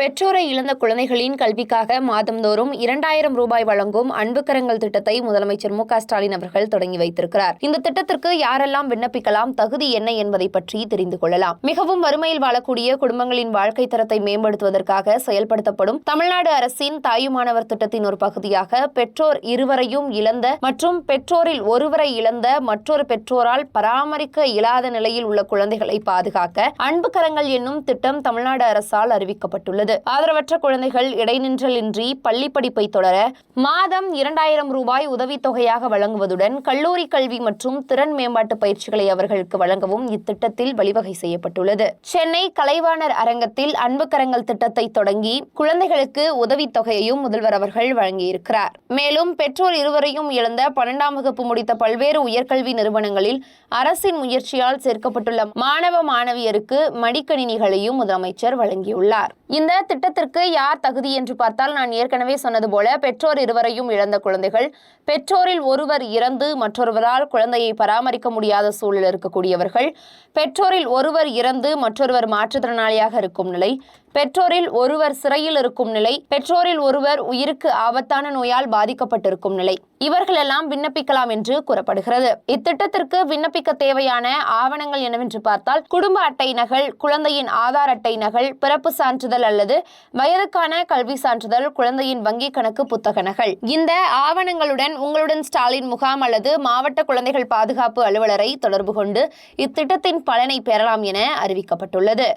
பெற்றோரை இழந்த குழந்தைகளின் கல்விக்காக மாதந்தோறும் இரண்டாயிரம் ரூபாய் வழங்கும் அன்புக்கரங்கள் திட்டத்தை முதலமைச்சர் மு ஸ்டாலின் அவர்கள் தொடங்கி வைத்திருக்கிறார். இந்த திட்டத்திற்கு யாரெல்லாம் விண்ணப்பிக்கலாம் தகுதி என்ன என்பதை பற்றி தெரிந்து கொள்ளலாம். மிகவும் வறுமையில் வாழக்கூடிய குடும்பங்களின் வாழ்க்கை தரத்தை மேம்படுத்துவதற்காக செயல்படுத்தப்படும் தமிழ்நாடு அரசின் தாயுமானவர் திட்டத்தின் ஒரு பகுதியாக பெற்றோர் இருவரையும் இழந்த மற்றும் பெற்றோரில் ஒருவரை இழந்த மற்றொரு பெற்றோரால் பராமரிக்க இயலாத நிலையில் உள்ள குழந்தைகளை பாதுகாக்க அன்பு கரங்கள் என்னும் திட்டம் தமிழ்நாடு அரசால் அறிவிக்கப்பட்டுள்ளது. ஆதரவற்ற குழந்தைகள் இடைநின்றலின்றி பள்ளி படிப்பை தொடர மாதம் இரண்டாயிரம் ரூபாய் உதவித்தொகையாக வழங்குவதுடன் கல்லூரி கல்வி மற்றும் திறன் மேம்பாட்டு பயிற்சிகளை அவர்களுக்கு வழங்கவும் இத்திட்டத்தில் வழிவகை செய்யப்பட்டுள்ளது. சென்னை கலைவாணர் அரங்கத்தில் அன்பு கரங்கள் திட்டத்தை தொடங்கி குழந்தைகளுக்கு உதவித்தொகையையும் முதல்வர் அவர்கள் வழங்கியிருக்கிறார். மேலும் பெற்றோர் இருவரையும் இழந்த பன்னெண்டாம் வகுப்பு முடித்த பல்வேறு உயர்கல்வி நிறுவனங்களில் அரசின் முயற்சியால் சேர்க்கப்பட்டுள்ள மாணவ மாணவியருக்கு மடிக்கணினிகளையும் முதலமைச்சர் வழங்கியுள்ளார். இந்த திட்டத்திற்கு யார் தகுதி என்று பார்த்தால் நான் ஏற்கனவே சொன்னது போல பெற்றோர் இருவரையும் இழந்த குழந்தைகள். பெற்றோரில் ஒருவர் இறந்து மற்றொருவரால் குழந்தையை பராமரிக்க முடியாத சூழல் இருக்கக்கூடியவர்கள். பெற்றோரில் ஒருவர் இறந்து மற்றொருவர் மாற்றுத்திறனாளியாக இருக்கும் நிலை. பெற்றோரில் ஒருவர் சிறையில் இருக்கும் நிலை. பெற்றோரில் ஒருவர் உயிருக்கு ஆபத்தான நோயால் பாதிக்கப்பட்டிருக்கும் நிலை. இவர்களெல்லாம் விண்ணப்பிக்கலாம் என்று கூறப்படுகிறது. இத்திட்டத்திற்கு விண்ணப்பிக்க தேவையான ஆவணங்கள் என்னவென்று பார்த்தால் குடும்ப அட்டை நகல் குழந்தையின் ஆதார் அட்டை நகல் பிறப்பு சான்றிதழ் அல்லது வயதுக்கான கல்வி சான்றிதழ் குழந்தையின் வங்கி கணக்கு புத்தக நகல். இந்த ஆவணங்களுடன் உங்களுடன் ஸ்டாலின் முகாம் அல்லது மாவட்ட குழந்தைகள் பாதுகாப்பு அலுவலரை தொடர்பு கொண்டு இத்திட்டத்தின் பலனை பெறலாம் என அறிவிக்கப்பட்டுள்ளது.